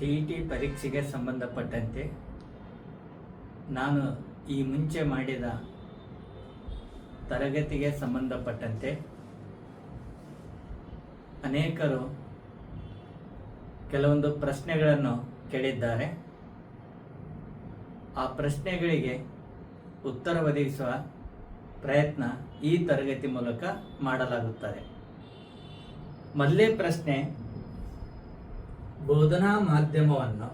T E T ಪರೀಕ್ಷೆಗೆ ಸಂಬಂಧಪಟ್ಟಂತೆ ನಾನು ಈ ಮುಂಚೆ ಮಾಡಿದ ತರಗತಿಗೆ ಸಂಬಂಧಪಟ್ಟಂತೆ ಅನೇಕರು ಕೆಲವೊಂದು ಪ್ರಶ್ನೆಗಳನ್ನು ಕೇಳಿದ್ದಾರೆ. ಆ ಪ್ರಶ್ನೆಗಳಿಗೆ ಉತ್ತರ ಒದಗಿಸುವ ಪ್ರಯತ್ನ ಈ ತರಗತಿ ಮೂಲಕ ಮಾಡಲಾಗುತ್ತದೆ. ಮೊದಲೇ ಪ್ರಶ್ನೆ ಬೋಧನಾ ಮಾಧ್ಯಮವನ್ನು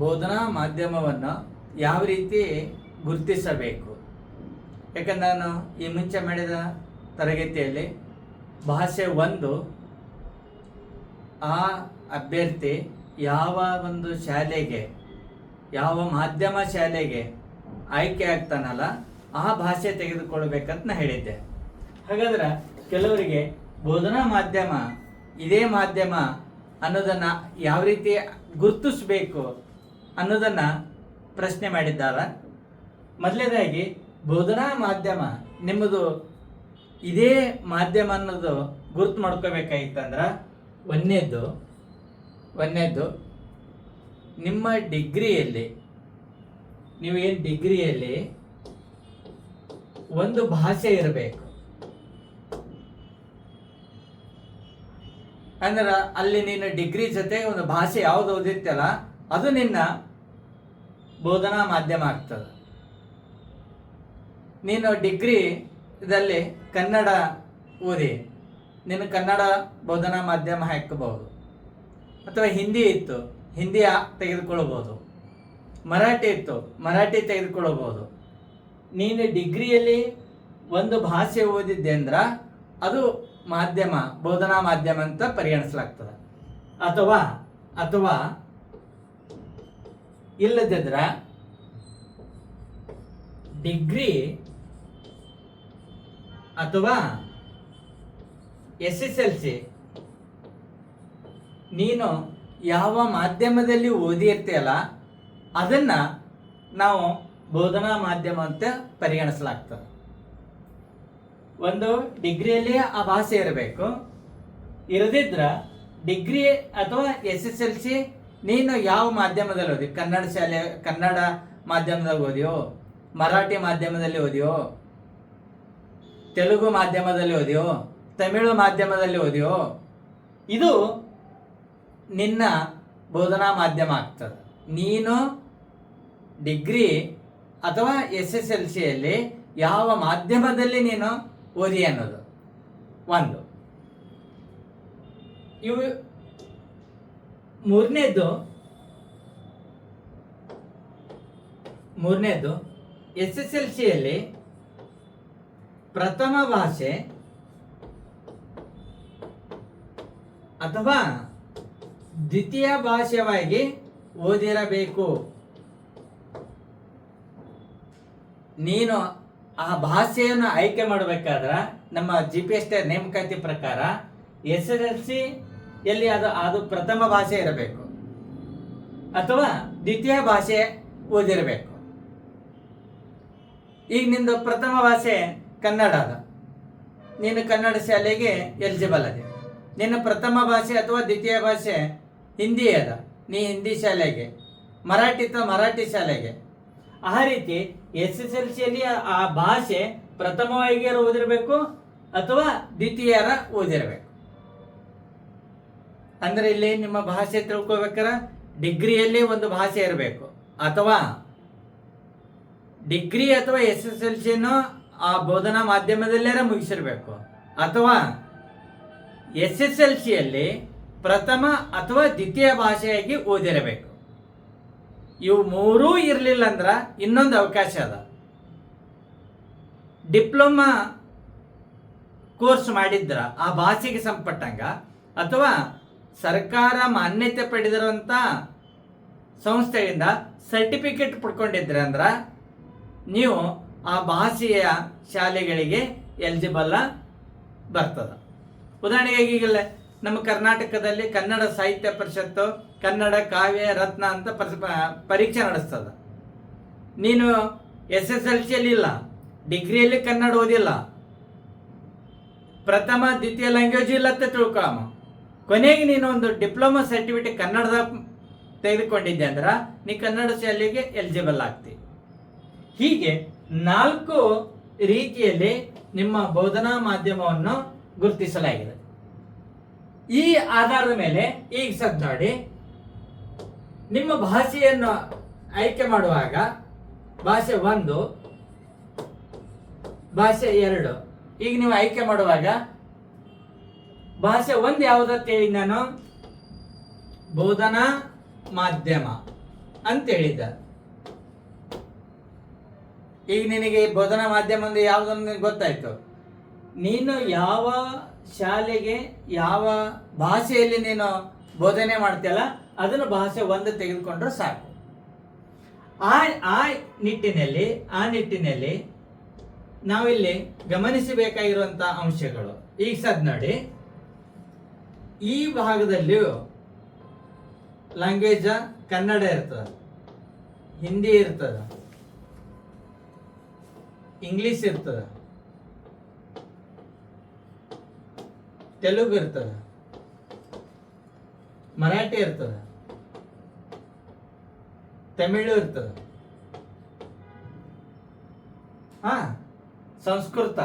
ಬೋಧನಾ ಮಾಧ್ಯಮವನ್ನು ಯಾವ ರೀತಿ ಗುರುತಿಸಬೇಕು? ಯಾಕಂದ್ರೆ ನಾನು ಈ ಮುಂಚೆ ಮಾಡಿದ ತರಗತಿಯಲ್ಲಿ ಭಾಷೆ ಒಂದು, ಆ ಅಭ್ಯರ್ಥಿ ಯಾವ ಒಂದು ಶಾಲೆಗೆ, ಯಾವ ಮಾಧ್ಯಮ ಶಾಲೆಗೆ ಆಯ್ಕೆ ಆಗ್ತಾನಲ್ಲ ಆ ಭಾಷೆ ತೆಗೆದುಕೊಳ್ಬೇಕಂತ ನಾ ಹೇಳಿದ್ದೆ. ಹಾಗಾದ್ರೆ ಕೆಲವರಿಗೆ ಬೋಧನಾ ಮಾಧ್ಯಮ, ಇದೇ ಮಾಧ್ಯಮ ಅನ್ನೋದನ್ನ ಯಾವ ರೀತಿ ಗುರುತಿಸಬೇಕು ಅನ್ನೋದನ್ನ ಪ್ರಶ್ನೆ ಮಾಡಿದ್ದಾರ. ಮೊದಲನೇದಾಗಿ ಬೋಧನಾ ಮಾಧ್ಯಮ ನಿಮ್ಮದು ಇದೇ ಮಾಧ್ಯಮ ಅನ್ನೋದು ಗುರುತು ಮಾಡ್ಕೋಬೇಕಾಗಿತ್ತಂದ್ರೆ ಒಂದನೇದ್ದು ಒಂದನೇದ್ದು ನಿಮ್ಮ ಡಿಗ್ರಿಯಲ್ಲಿ ನೀವು ಏನು ಡಿಗ್ರಿಯಲ್ಲಿ ಒಂದು ಭಾಷೆ ಇರಬೇಕು. ಅಂದ್ರೆ ಅಲ್ಲಿ ನೀನು ಡಿಗ್ರಿ ಜೊತೆ ಒಂದು ಭಾಷೆ ಯಾವ್ದು ಓದಿರ್ತಲ್ಲ ಅದು ನಿನ್ನ ಬೋಧನಾ ಮಾಧ್ಯಮ ಆಗ್ತದೆ. ನೀನು ಡಿಗ್ರಿ ಇದರಲ್ಲಿ ಕನ್ನಡ ಓದಿ, ನೀನು ಕನ್ನಡ ಬೋಧನಾ ಮಾಧ್ಯಮ ಹಾಕಬಹುದು. ಅಥವಾ ಹಿಂದಿ ಇತ್ತು ಹಿಂದಿ ತೆಗೆದುಕೊಳ್ಬೋದು ಮರಾಠಿ ಇತ್ತು, ಮರಾಠಿ ತೆಗೆದುಕೊಳ್ಳಬಹುದು ನೀನು ಡಿಗ್ರಿಯಲ್ಲಿ ಒಂದು ಭಾಷೆ ಓದಿದ್ದೆ ಅಂದ್ರೆ ಅದು ಮಾಧ್ಯಮ, ಬೋಧನಾ ಮಾಧ್ಯಮ ಅಂತ ಪರಿಗಣಿಸಲಾಗ್ತದೆ. ಅಥವಾ ಅಥವಾ ಇಲ್ಲದಿದ್ರೆ ಡಿಗ್ರಿ ಅಥವಾ ಎಸ್ ಎಸ್ ಎಲ್ ಸಿ ನೀನು ಯಾವ ಮಾಧ್ಯಮದಲ್ಲಿ ಓದಿರ್ತೀಯಲ್ಲ, ಅದನ್ನು ನಾವು ಬೋಧನಾ ಮಾಧ್ಯಮ ಅಂತ ಪರಿಗಣಿಸಲಾಗ್ತದೆ. ಒಂದು ಡಿಗ್ರಿಯಲ್ಲಿ ಆ ಭಾಷೆ ಇರಬೇಕು. ಇರದಿದ್ರ ಡಿಗ್ರಿ ಅಥವಾ ಎಸ್ ಎಸ್ ಎಲ್ ಸಿ ನೀನು ಯಾವ ಮಾಧ್ಯಮದಲ್ಲಿ ಓದಿ, ಕನ್ನಡ ಶಾಲೆ, ಕನ್ನಡ ಮಾಧ್ಯಮದಲ್ಲಿ ಓದಿಯೋ, ಮರಾಠಿ ಮಾಧ್ಯಮದಲ್ಲಿ ಓದಿಯೋ, ತೆಲುಗು ಮಾಧ್ಯಮದಲ್ಲಿ ಓದಿಯೋ, ತಮಿಳು ಮಾಧ್ಯಮದಲ್ಲಿ ಓದಿಯೋ, ಇದು ನಿನ್ನ ಬೋಧನಾ ಮಾಧ್ಯಮ ಆಗ್ತದೆ. ನೀನು ಡಿಗ್ರಿ ಅಥವಾ ಎಸ್ ಎಸ್ ಎಲ್ ಸಿಯಲ್ಲಿ ಯಾವ ಮಾಧ್ಯಮದಲ್ಲಿ ನೀನು ಓದಿ ಅನ್ನೋದು? ಒಂದು. ಇವು ಮೂರನೇದ್ದು ಮೂರನೇದ್ದು ಎಸ್ ಎಸ್ ಎಲ್ ಸಿಯಲ್ಲಿ ಪ್ರಥಮ ಭಾಷೆ ಅಥವಾ ದ್ವಿತೀಯ ಭಾಷೆಯಾಗಿ ಓದಿರಬೇಕು. ನೀನು ಆ ಭಾಷೆಯನ್ನು ಆಯ್ಕೆ ಮಾಡಬೇಕಾದ್ರೆ ನಮ್ಮ ಜಿ ಪಿ ಎಸ್ ನೇಮಕಾತಿ ಪ್ರಕಾರ ಎಸ್ ಎಸ್ ಎಲ್ ಸಿ ಎಲ್ಲಿ ಅದು ಅದು ಪ್ರಥಮ ಭಾಷೆ ಇರಬೇಕು. ಅಥವಾ ದ್ವಿತೀಯ ಭಾಷೆ ಓದಿರಬೇಕು. ಈಗ ನಿಂದು ಪ್ರಥಮ ಭಾಷೆ ಕನ್ನಡ ಅದ. ನೀನು ಕನ್ನಡ ಶಾಲೆಗೆ ಎಲಿಜಿಬಲ್ ಅದೆ. ನಿನ್ನ ಪ್ರಥಮ ಭಾಷೆ ಅಥವಾ ದ್ವಿತೀಯ ಭಾಷೆ ಹಿಂದಿ ಅದ. ನೀ ಹಿಂದಿ ಶಾಲೆಗೆ. ಮರಾಠಿ ಅಥವಾ ಮರಾಠಿ ಶಾಲೆಗೆ. ಆ ರೀತಿ ಎಸ್ ಎಸ್ ಎಲ್ ಸಿಯಲ್ಲಿ ಆ ಭಾಷೆ ಪ್ರಥಮವಾಗಿ ಓದಿರಬೇಕು ಅಥವಾ ದ್ವಿತೀಯರ ಓದಿರಬೇಕು. ಅಂದ್ರೆ ಇಲ್ಲಿ ನಿಮ್ಮ ಭಾಷೆ ತಿಳ್ಕೊಬೇಕಾರ? ಡಿಗ್ರಿಯಲ್ಲಿ ಒಂದು ಭಾಷೆ ಇರಬೇಕು. ಅಥವಾ ಡಿಗ್ರಿ ಅಥವಾ ಎಸ್ ಎಸ್ ಎಲ್ ಸಿಯನ್ನು ಆ ಬೋಧನಾ ಮಾಧ್ಯಮದಲ್ಲೇ ಮುಗಿಸಿರ್ಬೇಕು. ಅಥವಾ ಎಸ್ ಎಸ್ ಎಲ್ ಸಿಯಲ್ಲಿ ಪ್ರಥಮ ಅಥವಾ ದ್ವಿತೀಯ ಭಾಷೆಯಾಗಿ ಓದಿರಬೇಕು. ಇವು ಮೂರೂ ಇರಲಿಲ್ಲ ಅಂದ್ರೆ ಇನ್ನೊಂದು ಅವಕಾಶ ಅದ. ಡಿಪ್ಲೊಮಾ ಕೋರ್ಸ್ ಮಾಡಿದ್ರ ಆ ಭಾಷೆಗೆ ಸಂಪಟ್ಟಂಗ ಅಥವಾ ಸರ್ಕಾರ ಮಾನ್ಯತೆ ಪಡೆದಿರುವಂಥ ಸಂಸ್ಥೆಯಿಂದ ಸರ್ಟಿಫಿಕೇಟ್ ಪಡ್ಕೊಂಡಿದ್ರೆ ಅಂದ್ರ ನೀವು ಆ ಭಾಷೆಯ ಶಾಲೆಗಳಿಗೆ ಎಲಿಜಿಬಲ್ ಬರ್ತದೆ. ಉದಾಹರಣೆಗೆ ಈಗಲೇ ನಮ್ಮ ಕರ್ನಾಟಕದಲ್ಲಿ ಕನ್ನಡ ಸಾಹಿತ್ಯ ಪರಿಷತ್ತು ಕನ್ನಡ ಕಾವ್ಯ ರತ್ನ ಅಂತ ಪರೀಕ್ಷೆ ನಡೆಸ್ತದ. ನೀನು ಎಸ್ ಎಸ್ ಎಲ್ ಸಿಯಲ್ಲಿ ಇಲ್ಲ, ಡಿಗ್ರಿಯಲ್ಲಿ ಕನ್ನಡ ಓದಿಲ್ಲ. ಪ್ರಥಮ, ದ್ವಿತೀಯ ಲ್ಯಾಂಗ್ವೇಜ್ ಇಲ್ಲ ಅಂತ ತಿಳ್ಕೊಳಮ್ಮ ಕೊನೆಗೆ ನೀನು ಒಂದು ಡಿಪ್ಲೊಮಾ ಸರ್ಟಿಫಿಕೇಟ್ ಕನ್ನಡದ ತೆಗೆದುಕೊಂಡಿದ್ದೆ ಅಂದ್ರೆ ನೀ ಕನ್ನಡ ಶಾಲೆಗೆ ಎಲಿಜಿಬಲ್ ಆಗ್ತಿ. ಹೀಗೆ ನಾಲ್ಕು ರೀತಿಯಲ್ಲಿ ನಿಮ್ಮ ಬೋಧನಾ ಮಾಧ್ಯಮವನ್ನು ಗುರುತಿಸಲಾಗಿದೆ. ಈ ಆಧಾರದ ಮೇಲೆ ಈಗ ಸದ್ ನಿಮ್ಮ ಭಾಷೆಯನ್ನು ಆಯ್ಕೆ ಮಾಡುವಾಗ ಭಾಷೆ ಒಂದು, ಭಾಷೆ ಎರಡು. ಈಗ ನೀವು ಆಯ್ಕೆ ಮಾಡುವಾಗ ಭಾಷೆ ಒಂದು ಯಾವುದಂತ ಹೇಳಿ ನಾನು ಬೋಧನಾ ಮಾಧ್ಯಮ ಅಂತ ಹೇಳಿದ್ದ ಈಗ ನಿನಗೆ ಬೋಧನಾ ಮಾಧ್ಯಮ ಅಂದ್ರೆ ಯಾವುದನ್ನು ಗೊತ್ತಾಯ್ತು. ನೀನು ಯಾವ ಶಾಲೆಗೆ, ಯಾವ ಭಾಷೆಯಲ್ಲಿ ನೀನು ಬೋಧನೆ ಮಾಡ್ತೀಯಲ್ಲ, ಅದನ್ನು ಭಾಷೆ ಒಂದು ತೆಗೆದುಕೊಂಡ್ರೆ ಸಾಕು. ಆ ಆ ನಿಟ್ಟಿನಲ್ಲಿ ಆ ನಿಟ್ಟಿನಲ್ಲಿ ನಾವಿಲ್ಲಿ ಗಮನಿಸಬೇಕಾಗಿರುವಂತ ಅಂಶಗಳು. ಈಗ ಸದ್ ನೋಡಿ. ಈ ಭಾಗದಲ್ಲಿಯೂ ಲ್ಯಾಂಗ್ವೇಜ್ ಕನ್ನಡ ಇರ್ತದೆ, ಹಿಂದಿ ಇರ್ತದೆ ಇಂಗ್ಲಿಷ್ ಇರ್ತದೆ, ತೆಲುಗು ಇರ್ತದೆ. ಮರಾಠಿ ಇರ್ತದ. ತಮಿಳು ಇರ್ತದ. ಹಾ, ಸಂಸ್ಕೃತ.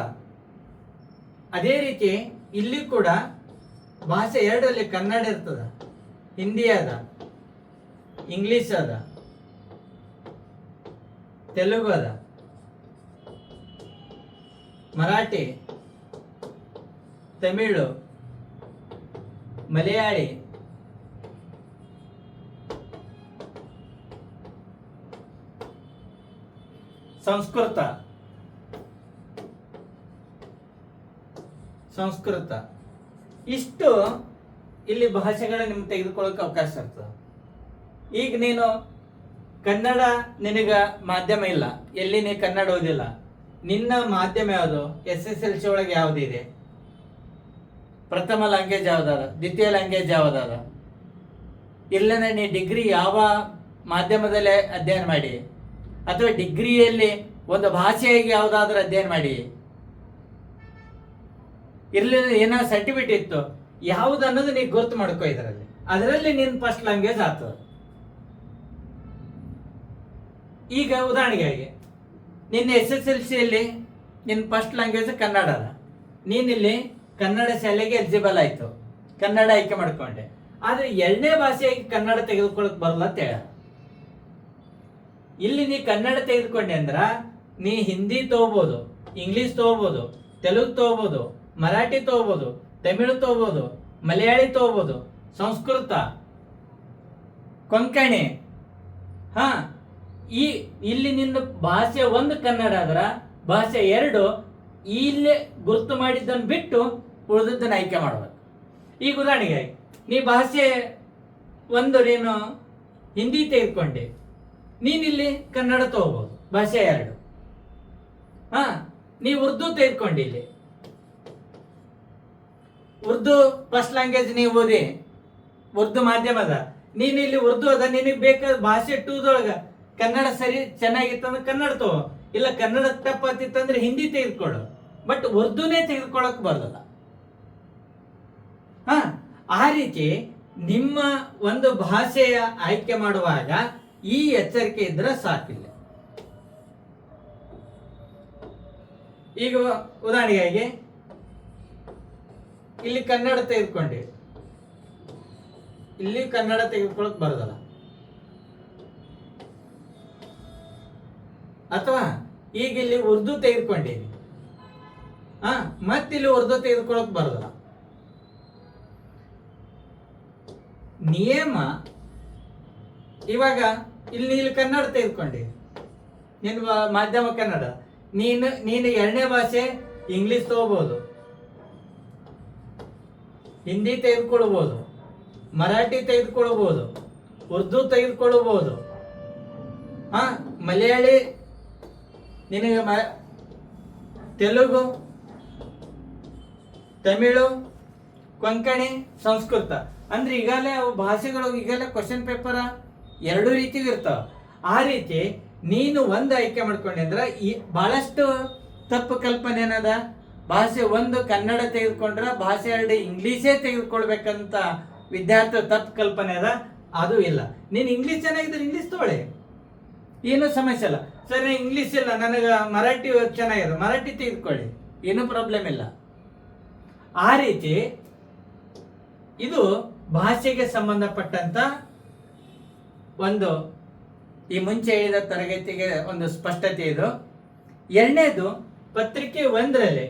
ಅದೇ ರೀತಿ ಇಲ್ಲಿ ಕೂಡ ಭಾಷೆ ಎರಡರಲ್ಲಿ ಕನ್ನಡ ಇರ್ತದ. ಹಿಂದಿ ಅದ, ಇಂಗ್ಲಿಷ್ ಅದ, ತೆಲುಗು ಅದ, ಮರಾಠಿ, ತಮಿಳು, ಮಲಯಾಳಿ. ಸಂಸ್ಕೃತ. ಸಂಸ್ಕೃತ. ಇಷ್ಟು ಇಲ್ಲಿ ಭಾಷೆಗಳ ನಿಮ್ಗೆ ತೆಗೆದುಕೊಳ್ಳೋಕೆ ಅವಕಾಶ ಇರ್ತದೆ. ಈಗ ನೀನು ಕನ್ನಡ ನಿನಗ ಮಾಧ್ಯಮ ಇಲ್ಲ. ಎಲ್ಲಿ ನೀ ಕನ್ನಡ ಓದಿಲ್ಲ. ನಿನ್ನ ಮಾಧ್ಯಮ ಯಾವುದು? ಎಸ್ ಎಸ್ ಎಲ್ ಸಿ ಒಳಗೆ ಯಾವುದಿದೆ ಪ್ರಥಮ ಲ್ಯಾಂಗ್ವೇಜ್ ಯಾವ್ದಾದ? ದ್ವಿತೀಯ ಲ್ಯಾಂಗ್ವೇಜ್ ಯಾವ್ದಾದ? ಇಲ್ಲನೇ ನೀ ಡಿಗ್ರಿ ಯಾವ ಮಾಧ್ಯಮದಲ್ಲೇ ಅಧ್ಯಯನ ಮಾಡಿ? ಅಥವಾ ಡಿಗ್ರಿಯಲ್ಲಿ ಒಂದು ಭಾಷೆಯಾಗಿ ಯಾವುದಾದ್ರೂ ಅಧ್ಯಯನ ಮಾಡಿ. ಇರಲಿಲ್ಲ, ಏನೋ ಸರ್ಟಿಫಿಕೇಟ್ ಇತ್ತು. ಯಾವ್ದು ಅನ್ನೋದು ನೀವು ಗೊತ್ತು ಮಾಡ್ಕೋ ಇದರಲ್ಲಿ. ಅದರಲ್ಲಿ ನಿನ್ನ ಫಸ್ಟ್ ಲ್ಯಾಂಗ್ವೇಜ್ ಆಗ್ತದೆ ಈಗ ಉದಾಹರಣೆಗೆ ನಿನ್ನ ಎಸ್ ಎಸ್ ಎಲ್ ಸಿಯಲ್ಲಿ ನಿನ್ನ ಫಸ್ಟ್ ಲ್ಯಾಂಗ್ವೇಜ್ ಕನ್ನಡ ನೀನಿಲ್ಲಿ ಕನ್ನಡ ಶಾಲೆಗೆ ಎಲಿಜಿಬಲ್ ಆಯಿತು. ಕನ್ನಡ ಆಯ್ಕೆ ಮಾಡ್ಕೊಂಡೆ. ಆದರೆ ಎರಡನೇ ಭಾಷೆಯಾಗಿ ಕನ್ನಡ ತೆಗೆದುಕೊಳ್ಳೋಕೆ ಬರಲ್ಲ ಅಂತ ಹೇಳ. ಇಲ್ಲಿ ನೀ ಕನ್ನಡ ತೆಗೆದುಕೊಂಡೆ ಅಂದ್ರ ನೀ ಹಿಂದಿ ತಗೋಬಹುದು ಇಂಗ್ಲಿಷ್ ತಗೋಬಹುದು ತೆಲುಗು ತಗೋಬಹುದು ಮರಾಠಿ ತಗೋಬಹುದು ತಮಿಳು ತಗೋಬಹುದು ಮಲಯಾಳಿ ತಗೋಬಹುದು ಸಂಸ್ಕೃತ, ಕೊಂಕಣಿ. ಹಾ, ಈ ಇಲ್ಲಿ ನಿನ್ನ ಭಾಷೆ ಒಂದು ಕನ್ನಡ ಅದರ ಭಾಷೆ ಎರಡು, ಇಲ್ಲೇ ಗುರುತು ಮಾಡಿದ್ದನ್ನು ಬಿಟ್ಟು ಉಳಿದದ್ದನ್ನು ಆಯ್ಕೆ ಮಾಡಬೇಕು. ಈಗ ಉದಾಹರಣೆಗೆ, ನೀ ಭಾಷೆ ಒಂದು ನೀನು ಹಿಂದಿ ತೆಗೆದುಕೊಂಡೆ. ನೀನಿಲ್ಲಿ ಕನ್ನಡ ತಗೋಬಹುದು ಭಾಷೆ ಎರಡು. ಹಾ, ನೀ ಉರ್ದು ತೆಗೆದುಕೊಂಡಿಲ್ಲಿ. ಉರ್ದು ಫಸ್ಟ್ ಲ್ಯಾಂಗ್ವೇಜ್ ನೀವು ಓದಿ, ಉರ್ದು ಮಾಧ್ಯಮದ ನೀನು ಇಲ್ಲಿ ಉರ್ದು ಅದ, ನಿನಗೆ ಬೇಕಾದ ಭಾಷೆ ಟೂದೊಳಗ ಕನ್ನಡ ಸರಿ ಚೆನ್ನಾಗಿತ್ತಂದ್ರೆ ಕನ್ನಡ ತಗೋ. ಇಲ್ಲ ಕನ್ನಡ ತಪ್ಪಾತಿತ್ತಂದ್ರೆ ಹಿಂದಿ ತೆಗೆದುಕೊಳ್ಳು. ಬಟ್ ಉರ್ದುನೇ ತೆಗೆದುಕೊಳ್ಳಕ್ ಬರಲ್ಲ. ಹಾ, ಆ ರೀತಿ ನಿಮ್ಮ ಒಂದು ಭಾಷೆಯ ಆಯ್ಕೆ ಮಾಡುವಾಗ ಈ ಎಚ್ಚರಿಕೆ ಇದ್ರೆ ಸಾಕಿಲ್ಲ. ಈಗ ಉದಾಹರಣೆಗಾಗಿ, ಇಲ್ಲಿ ಕನ್ನಡ ತೆಗೆದುಕೊಂಡೆ. ಇಲ್ಲಿ ಕನ್ನಡ ತೆಗೆದುಕೊಳ್ಳಕ್ ಬರೋದಲ್ಲ. ಅಥವಾ ಈಗ ಇಲ್ಲಿ ಉರ್ದು ತೆಗೆದುಕೊಂಡೀನಿ ಹಾ, ಮತ್ತಿಲ್ಲಿ ಉರ್ದು ತೆಗೆದುಕೊಳ್ಳಕ್ ಬರೋದಲ್ಲ. ನಿಯಮ ಇವಾಗ ಇಲ್ಲಿ ಇಲ್ಲಿ ಕನ್ನಡ ತೆಗೆದುಕೊಂಡೆ. ನಿನ್ನ ಮಾಧ್ಯಮ ಕನ್ನಡ. ನೀನು ನೀನು ಎರಡನೇ ಭಾಷೆ ಇಂಗ್ಲಿಷ್ ತಗೋಬಹುದು ಹಿಂದಿ ತೆಗೆದುಕೊಳ್ಬಹುದು ಮರಾಠಿ ತೆಗೆದುಕೊಳ್ಬಹುದು ಉರ್ದು ತೆಗೆದುಕೊಳ್ಬೋದು ಹಾ, ಮಲಯಾಳಿ, ನಿನಗೆ ಮ, ತೆಲುಗು, ತಮಿಳು, ಕೊಂಕಣಿ ಸಂಸ್ಕೃತ. ಅಂದ್ರೆ ಈಗಲೇ ಅವು ಭಾಷೆಗಳು ಈಗಲೇ ಕ್ವಶನ್ ಪೇಪರ್ ಎರಡು ರೀತಿ ಇರ್ತಾವ. ಆ ರೀತಿ ನೀನು ಒಂದು ಆಯ್ಕೆ ಮಾಡ್ಕೊಂಡೆ ಅಂದ್ರೆ ಈ ಬಹಳಷ್ಟು ತಪ್ಪು ಕಲ್ಪನೆ ಏನದ? ಭಾಷೆ ಒಂದು ಕನ್ನಡ ತೆಗೆದುಕೊಂಡ್ರೆ ಭಾಷೆ ಎರಡು ಇಂಗ್ಲೀಷೇ ತೆಗೆದುಕೊಳ್ಬೇಕಂತ ವಿದ್ಯಾರ್ಥಿ ತಪ್ಪು ಕಲ್ಪನೆ ಅದ? ಅದು ಇಲ್ಲ. ನೀನು ಇಂಗ್ಲೀಷ್ ಚೆನ್ನಾಗಿದ್ರೆ ಇಂಗ್ಲೀಷ್ ತಗೊಳ್ಳಿ. ಏನೂ ಸಮಸ್ಯೆ ಇಲ್ಲ. ಸರ್ ಇಂಗ್ಲೀಷ್ ಇಲ್ಲ. ನನಗೆ ಮರಾಠಿ ಚೆನ್ನಾಗಿದೆ. ಮರಾಠಿ ತೆಗೆದುಕೊಳ್ಳಿ. ಏನೂ ಪ್ರಾಬ್ಲಮ್ ಇಲ್ಲ. ಆ ರೀತಿ ಇದು ಭಾಷೆಗೆ ಸಂಬಂಧಪಟ್ಟಂತ ಒಂದು ಈ ಮುಂಚೆ ಹೇಳಿದ ತರಗತಿಗೆ ಒಂದು ಸ್ಪಷ್ಟತೆ ಇದು. ಎರಡನೇದು ಪತ್ರಿಕೆ ಒಂದರಲ್ಲಿ.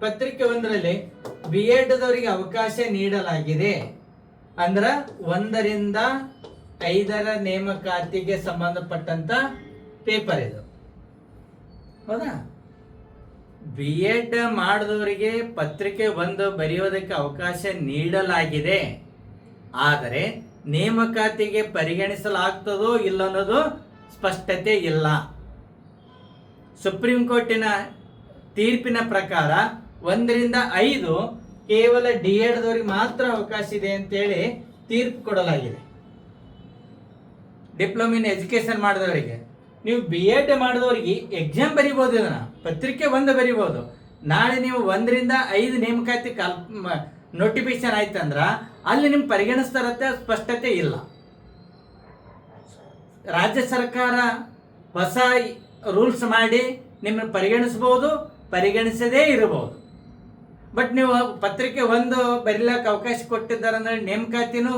ಪತ್ರಿಕೆ ಒಂದರಲ್ಲಿ ಬಿ ಎಡ್ದವರಿಗೆ ಅವಕಾಶ ನೀಡಲಾಗಿದೆ. ಅಂದ್ರ ಒಂದರಿಂದ ಐದರ ನೇಮಕಾತಿಗೆ ಸಂಬಂಧಪಟ್ಟಂತ ಪೇಪರ್ ಇದು. ಹೌದಾ? ಬಿ ಎಡ್ ಮಾಡಿದವರಿಗೆ ಪತ್ರಿಕೆ ಒಂದು ಬರೆಯೋದಕ್ಕೆ ಅವಕಾಶ ನೀಡಲಾಗಿದೆ. ಆದರೆ ನೇಮಕಾತಿಗೆ ಪರಿಗಣಿಸಲಾಗ್ತದೋ ಇಲ್ಲ ಅನ್ನೋದು ಸ್ಪಷ್ಟತೆ ಇಲ್ಲ. ಸುಪ್ರೀಂ ಕೋರ್ಟಿನ ತೀರ್ಪಿನ ಪ್ರಕಾರ ಒಂದರಿಂದ ಐದು ಕೇವಲ ಡಿ ಎಡ್ದವರಿಗೆ ಮಾತ್ರ ಅವಕಾಶ ಇದೆ ಅಂತೇಳಿ ತೀರ್ಪು ಕೊಡಲಾಗಿದೆ. ಡಿಪ್ಲೊಮಾ ಇನ್ ಎಜುಕೇಶನ್ ಮಾಡಿದವರಿಗೆ. ನೀವು ಬಿ ಎಡ್ ಮಾಡಿದವರಿಗೆ ಎಕ್ಸಾಮ್ ಬರಿಬೋದು ಇದನ್ನ. ಪತ್ರಿಕೆ ಒಂದು ಬರಿಬೋದು. ನಾಳೆ ನೀವು ಒಂದರಿಂದ ಐದು ನೇಮಕಾತಿ ಕಲ್ ನೋಟಿಫಿಕೇಶನ್ ಆಯ್ತಂದ್ರ ಅಲ್ಲಿ ನಿಮ್ಗೆ ಪರಿಗಣಿಸ್ತಾರತ್ತೆ ಸ್ಪಷ್ಟತೆ ಇಲ್ಲ. ರಾಜ್ಯ ಸರ್ಕಾರ ಹೊಸ ರೂಲ್ಸ್ ಮಾಡಿ ನಿಮ್ಮನ್ನು ಪರಿಗಣಿಸ್ಬೋದು, ಪರಿಗಣಿಸದೇ ಇರಬಹುದು ಬಟ್ ನೀವು ಪತ್ರಿಕೆ ಒಂದು ಬರೀಲಕ್ಕೆ ಅವಕಾಶ ಕೊಟ್ಟಿದ್ದಾರೆ ಅಂದ್ರೆ ನೇಮಕಾತಿನೂ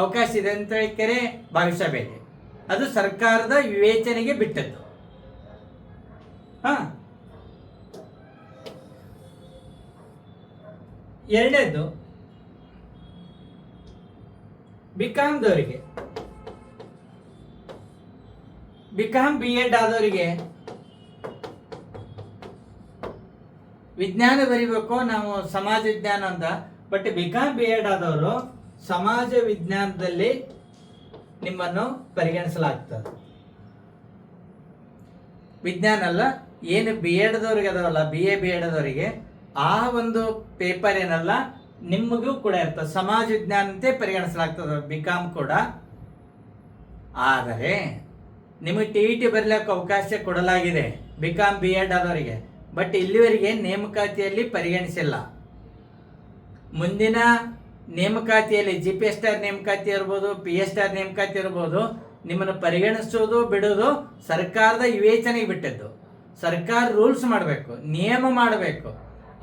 ಅವಕಾಶ ಇದೆ ಅಂತ ಕೆರೆ ಭಾವಿಸಬೇಡಿ ಅದು ಸರ್ಕಾರದ ವಿವೇಚನೆಗೆ ಬಿಟ್ಟದ್ದು. ಹಾ. ಎರಡನೇದು ಬಿಕಾಮ್ದವರಿಗೆ ಬಿಕಾಮ್ ಬಿ ಎಡ್ ಆದವರಿಗೆ ವಿಜ್ಞಾನ ಬರಿಬೇಕು, ನಾವು ಸಮಾಜ ವಿಜ್ಞಾನ ಅಂತ. ಬಟ್ ಬಿಕಾಮ್ ಬಿ ಎಡ್ ಆದವರು ಸಮಾಜ ವಿಜ್ಞಾನದಲ್ಲಿ ನಿಮ್ಮನ್ನು ಪರಿಗಣಿಸಲಾಗ್ತದೆ. ವಿಜ್ಞಾನ ಅಲ್ಲ, ಏನು ಬಿ ಎಡ್ದವ್ರಿಗೆ ಅದಾವಲ್ಲ ಬಿ ಎ ಬಿ ಎಡ್ದವರಿಗೆ ಆ ಒಂದು ಪೇಪರ್ ಏನಲ್ಲ, ನಿಮಗೂ ಕೂಡ ಇರ್ತದೆ. ಸಮಾಜ ವಿಜ್ಞಾನ ಅಂತ ಪರಿಗಣಿಸಲಾಗ್ತದೆ ಬಿ ಕಾಮ್ ಕೂಡ. ಆದರೆ, ನಿಮಗೆ ಟಿ ಇ ಟಿ ಬರಲಿಕ್ಕೆ ಅವಕಾಶ ಕೊಡಲಾಗಿದೆ ಬಿ ಕಾಮ್ ಬಿ ಎಡ್ ಆದವರಿಗೆ ಬಟ್ ಇಲ್ಲಿವರೆಗೆ ನೇಮಕಾತಿಯಲ್ಲಿ ಪರಿಗಣಿಸಿಲ್ಲ. ಮುಂದಿನ ನೇಮಕಾತಿಯಲ್ಲಿ ಜಿ ಪಿ ಎಸ್ ಸ್ಟಾರ್ ನೇಮಕಾತಿ ಇರ್ಬೋದು ಪಿ ಎಸ್ ಸ್ಟಾರ್ ನೇಮಕಾತಿ ಇರ್ಬೋದು, ನಿಮ್ಮನ್ನು ಪರಿಗಣಿಸೋದು, ಬಿಡೋದು ಸರ್ಕಾರದ ವಿವೇಚನೆಗೆ ಬಿಟ್ಟದ್ದು. ಸರ್ಕಾರ ರೂಲ್ಸ್ ಮಾಡಬೇಕು, ನಿಯಮ ಮಾಡಬೇಕು.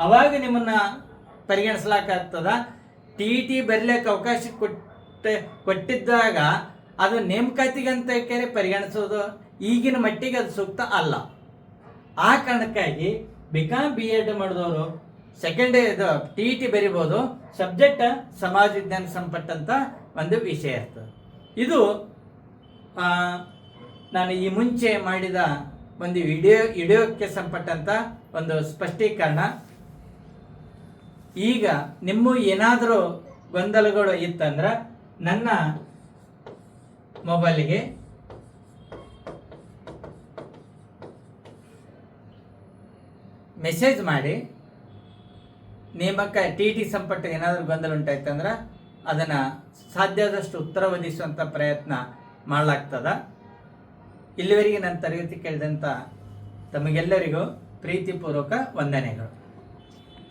ಅವಾಗ ನಿಮ್ಮನ್ನು ಪರಿಗಣಿಸ್ಲಾಕಾಗ್ತದ. ಟಿ ಟಿ ಬರಲಿಕ್ಕೆ ಅವಕಾಶ ಕೊಟ್ಟ, ಕೊಟ್ಟಿದ್ದಾಗ ಅದು ನೇಮಕಾತಿಗಂತ ಕೇಳಿ ಪರಿಗಣಿಸೋದು. ಈಗಿನ ಮಟ್ಟಿಗೆ ಅದು ಸೂಕ್ತ ಅಲ್ಲ. ಆ ಕಾರಣಕ್ಕಾಗಿ ಬಿಕಾಂ ಬಿ ಎಡ್ ಮಾಡಿದವರು ಸೆಕೆಂಡ್ ಇದು ಟಿ ಇ ಟಿ ಬರಿಬೋದು. ಸಬ್ಜೆಕ್ಟ್ ಸಮಾಜ ವಿಜ್ಞಾನ ಸಂಪಟ್ಟಂತ ಒಂದು ವಿಷಯ ಇರ್ತದೆ. ಇದು ನಾನು ಈ ಮುಂಚೆ ಮಾಡಿದ ಒಂದು ವಿಡಿಯೋ, ವಿಡಿಯೋಕ್ಕೆ ಸಂಪಟ್ಟಂತ ಒಂದು ಸ್ಪಷ್ಟೀಕರಣ. ಈಗ ನಿಮ್ಮ ಏನಾದರೂ ಗೊಂದಲಗಳು ಇತ್ತಂದ್ರೆ ನನ್ನ ಮೊಬೈಲಿಗೆ ಮೆಸೇಜ್ ಮಾಡಿ. ನೇಮಕ ಟಿ ಟಿ ಸಂಪುಟ ಏನಾದರೂ ಗೊಂದಲ ಉಂಟಾಯ್ತಂದ್ರೆ ಅದನ್ನು ಸಾಧ್ಯ ಆದಷ್ಟು ಉತ್ತರ ಒದಗಿಸುವಂಥ ಪ್ರಯತ್ನ ಮಾಡಲಾಗ್ತದ. ಇಲ್ಲಿವರೆಗೆ ನನ್ನ ತರಗತಿ ಕೇಳಿದಂಥ ತಮಗೆಲ್ಲರಿಗೂ ಪ್ರೀತಿಪೂರ್ವಕ ವಂದನೆಗಳು.